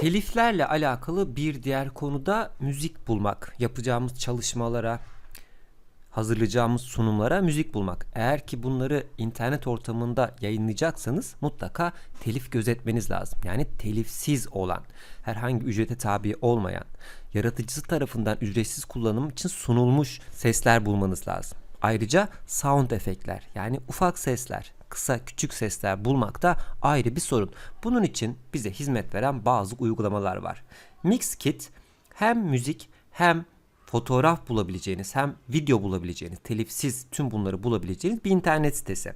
Teliflerle alakalı bir diğer konuda müzik bulmak. Yapacağımız çalışmalara, hazırlayacağımız sunumlara müzik bulmak. Eğer ki bunları internet ortamında yayınlayacaksanız mutlaka telif gözetmeniz lazım. Yani telifsiz olan, herhangi ücrete tabi olmayan, yaratıcısı tarafından ücretsiz kullanım için sunulmuş sesler bulmanız lazım. Ayrıca sound efektler yani ufak sesler, kısa küçük sesler bulmak da ayrı bir sorun. Bunun için bize hizmet veren bazı uygulamalar var. Mixkit hem müzik hem fotoğraf bulabileceğiniz hem video bulabileceğiniz, telifsiz tüm bunları bulabileceğiniz bir internet sitesi.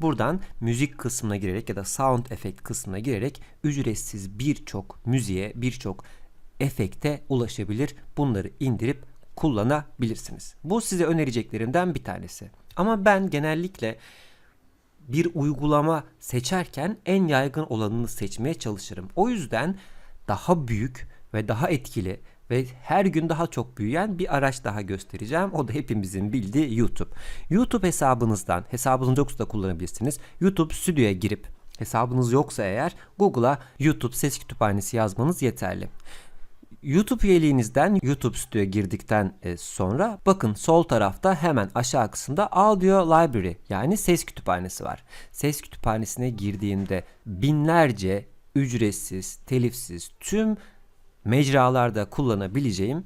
Buradan müzik kısmına girerek ya da sound efekt kısmına girerek ücretsiz birçok müziğe, birçok efekte ulaşabilir. Bunları indirip kullanabilirsiniz. Bu size önereceklerimden bir tanesi. Ama ben genellikle bir uygulama seçerken en yaygın olanını seçmeye çalışırım. O yüzden daha büyük ve daha etkili ve her gün daha çok büyüyen bir araç daha göstereceğim. O da hepimizin bildiği YouTube. YouTube hesabınızdan, hesabınız yoksa da kullanabilirsiniz. YouTube Studio'ya girip hesabınız yoksa eğer Google'a YouTube ses kütüphanesi yazmanız yeterli. YouTube üyeliğinizden YouTube Studio'ya girdikten e, sonra bakın sol tarafta hemen aşağı kısımda Audio Library yani ses kütüphanesi var. Ses kütüphanesine girdiğimde binlerce ücretsiz, telifsiz tüm mecralarda kullanabileceğim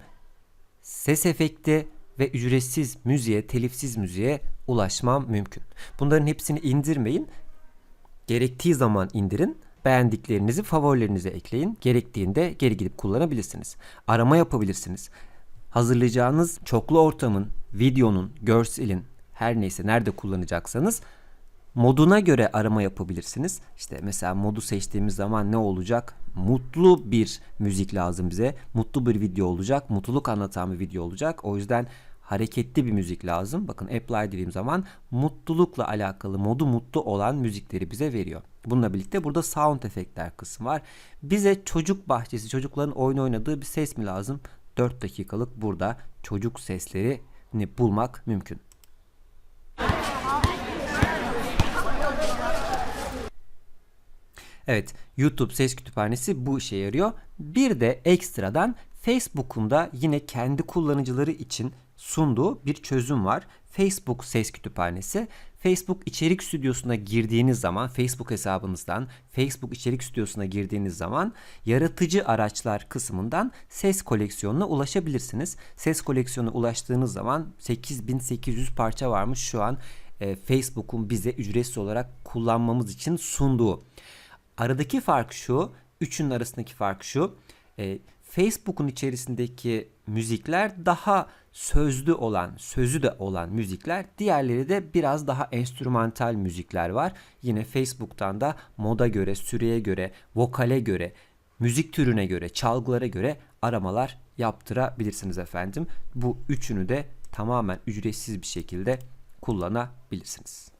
ses efekti ve ücretsiz müziğe, telifsiz müziğe ulaşmam mümkün. Bunların hepsini indirmeyin. Gerektiği zaman indirin. Beğendiklerinizi favorilerinize ekleyin. Gerektiğinde geri gidip kullanabilirsiniz. Arama yapabilirsiniz. Hazırlayacağınız çoklu ortamın, videonun, görselin her neyse nerede kullanacaksanız moduna göre arama yapabilirsiniz. İşte mesela modu seçtiğimiz zaman ne olacak? Mutlu bir müzik lazım bize. Mutlu bir video olacak. Mutluluk anlatan bir video olacak. O yüzden hareketli bir müzik lazım. Bakın apply dediğim zaman mutlulukla alakalı modu mutlu olan müzikleri bize veriyor. Bununla birlikte burada sound efektler kısmı var. Bize çocuk bahçesi, çocukların oyun oynadığı bir ses mi lazım? 4 dakikalık burada çocuk seslerini bulmak mümkün. Evet, YouTube ses kütüphanesi bu işe yarıyor. Bir de ekstradan Facebook'un da yine kendi kullanıcıları için sunduğu bir çözüm var. Facebook ses kütüphanesi. Facebook içerik stüdyosuna girdiğiniz zaman Facebook hesabınızdan Facebook içerik stüdyosuna girdiğiniz zaman yaratıcı araçlar kısmından ses koleksiyonuna ulaşabilirsiniz. Ses koleksiyonuna ulaştığınız zaman 8800 parça varmış şu an e, Facebook'un bize ücretsiz olarak kullanmamız için sunduğu. Aradaki fark şu, üçünün arasındaki fark şu. E, Facebook'un içerisindeki müzikler daha sözlü olan, sözü de olan müzikler. Diğerleri de biraz daha enstrümantal müzikler var. Yine Facebook'tan da moda göre, süreye göre, vokale göre, müzik türüne göre, çalgılara göre aramalar yaptırabilirsiniz efendim. Bu üçünü de tamamen ücretsiz bir şekilde kullanabilirsiniz.